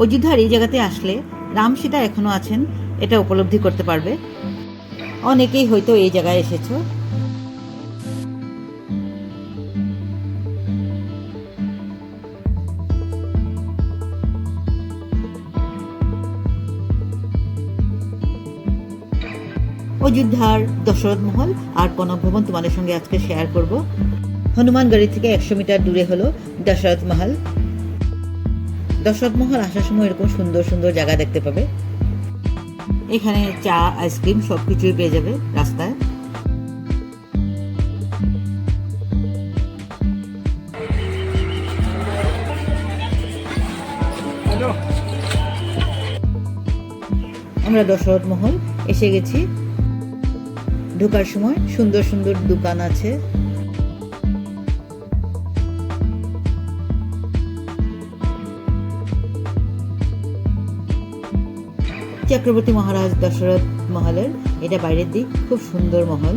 অযোধ্যার এই জায়গাতে আসলে রাম সীতা এখনও আছেন, এটা উপলব্ধি করতে পারবে। অনেকেই হয়তো এই জায়গায় এসেছ। অযোধ্যার দশরথ মহল আর কনক ভবন তোমাদের সঙ্গে আজকে শেয়ার করব। হনুমানগড়ি থেকে একশো মিটার দূরে হলো দশরথ মহল। দশরথ মহল আসার সময় এরকম সুন্দর সুন্দর জায়গা দেখতে পাবে। এখানে চা, আইসক্রিম সব কিছুই পেয়ে যাবে রাস্তায়। আমরা দশরথ মহল এসে গেছি। ঢোকার সময় সুন্দর সুন্দর দোকান আছে। চক্রবর্তী মহারাজ দশরথ মহলের, এটা বাইরের দিক, খুব সুন্দর মহল।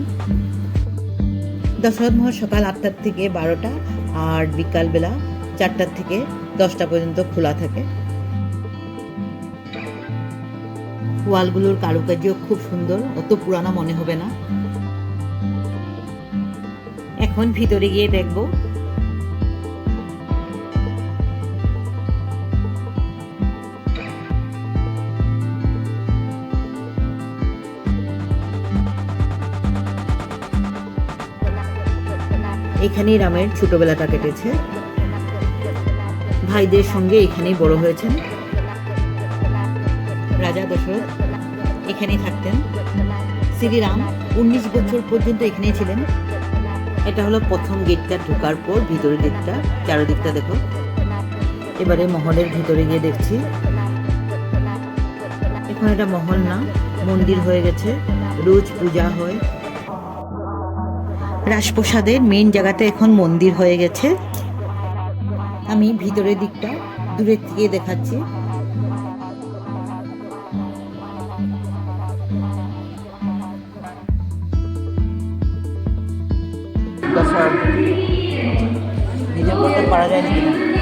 দশরথ মহল সকাল আটটার থেকে বারোটা আর বিকালবেলা চারটার থেকে দশটা পর্যন্ত খোলা থাকে। ওয়ালগুলোর কারুকার্য খুব সুন্দর, অত পুরানো মনে হবে না। এখন ভিতরে গিয়ে দেখব এখানেই রামের ছোটবেলাটা কেটেছে। ভাইদের সঙ্গে এখানেই বড় হয়েছেন। রাজা দশরথ এখানেই থাকতেন। শ্রীরাম উনিশ বছর পর্যন্ত এখানেই ছিলেন। এটা হলো প্রথম গেটটা ঢোকার পর ভিতরের দিকটা চারোদিকটা দেখো। এবারে মহলের ভিতরে গিয়ে দেখছি। এখন এটা মহল না, মন্দির হয়ে গেছে। রোজ পূজা হয়। রাজপ্রসাদের মেন জায়গাতে এখন মন্দির হয়ে গেছে। আমি ভিতরের দিকটা দূরে থেকে দেখাচ্ছি। করতে পারা যায় নাকি?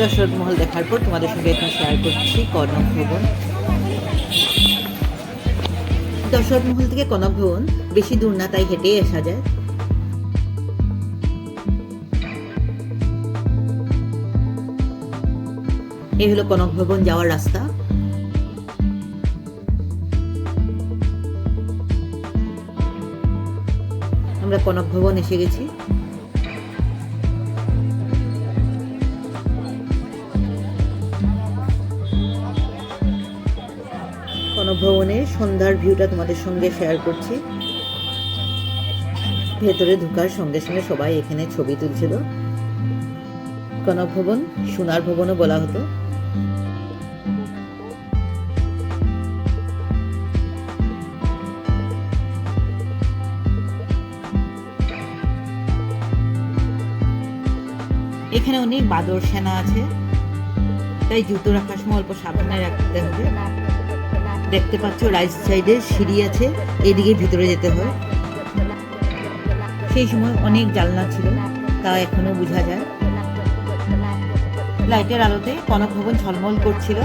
দশরথ মহল দেখার পর তোমাদের সঙ্গে এখন শেয়ার করছি কনক ভবন দশরথ মহল থেকে কনক ভবন বেশি দূর না, তাই হেঁটেই আসা যায়। এই হলো কনক ভবন যাওয়ার রাস্তা। আমরা কনক ভবন এসে গেছি। ভবনের সন্ধ্যার ভিউটা তোমাদের সঙ্গে শেয়ার করছি। ভেতরে ঢুকার সঙ্গে সঙ্গে সবাই এখানে ছবি তুলছিল। কনক ভবন সোনার ভবনও বলা হতো। এখানে অনেক বাদর সেনা আছে। তাই জুতো রাখার সময় অল্প সাবধানে রাখতে হবে। দেখতে পাচ্ছ রাইট সাইডে সিঁড়ি আছে, এদিকে ভিতরে যেতে হয়। সেই সময় অনেক জানলা ছিল, তা এখনও বোঝা যায়। লাইটের আলোতে কনক ভবন ঝলমল করছিল।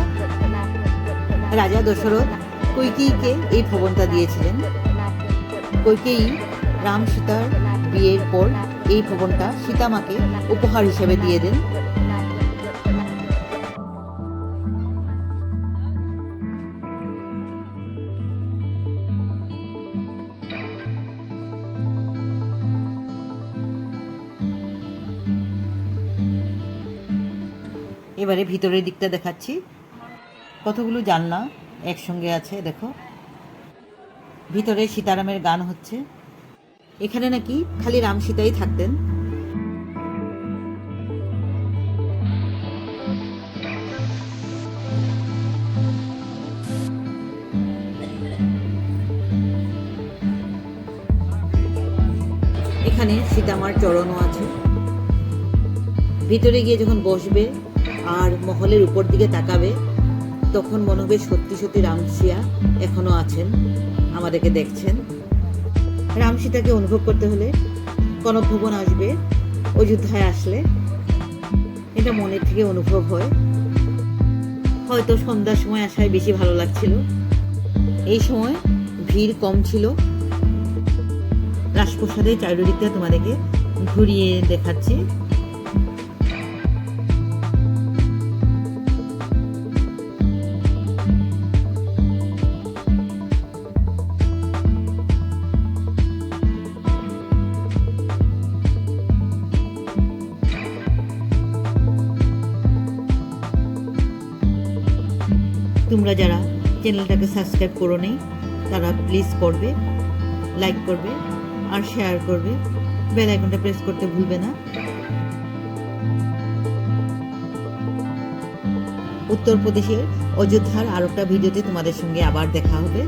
রাজা দশরথ কৈকেয়ীকে এই ভবনটা দিয়েছিলেন? কৈকেয়ী রাম সীতার বিয়ের পর এই ভবনটা সীতামাকে উপহার হিসেবে দিয়ে দেন। এবারে ভিতরের দিকটা দেখাচ্ছি। কতগুলো জানলা একসঙ্গে আছে, দেখো। ভিতরে সীতারামের গান হচ্ছে। এখানে নাকি খালি রাম সীতাই থাকতেন। এখানে সীতামার চরণও আছে। ভিতরে গিয়ে যখন বসবে আর মহলের উপর দিকে তাকাবে, তখন মনে হবে সত্যি সত্যি রামসিয়া এখনও আছেন, আমাদেরকে দেখছেন। রাম সীতাকে অনুভব করতে হলে কনক আসবে, অযোধ্যায় আসলে। এটা মনের থেকে অনুভব হয়। হয়তো সন্ধ্যার সময় আসায় বেশি ভালো লাগছিল। এই সময় ভিড় কম ছিল। রাজপ্রসাদের চারিদিকটা তোমাদেরকে ঘুরিয়ে দেখাচ্ছি। তোমরা যারা চ্যানেলটাকে সাবস্ক্রাইব করো নেই তারা প্লিজ করবে লাইক করবে, আর শেয়ার করবে। বেল আইকনটা প্রেস করতে ভুলবে না। উত্তরপ্রদেশের অযোধ্যার আরেকটা ভিডিওতে তোমাদের সঙ্গে আবার দেখা হবে।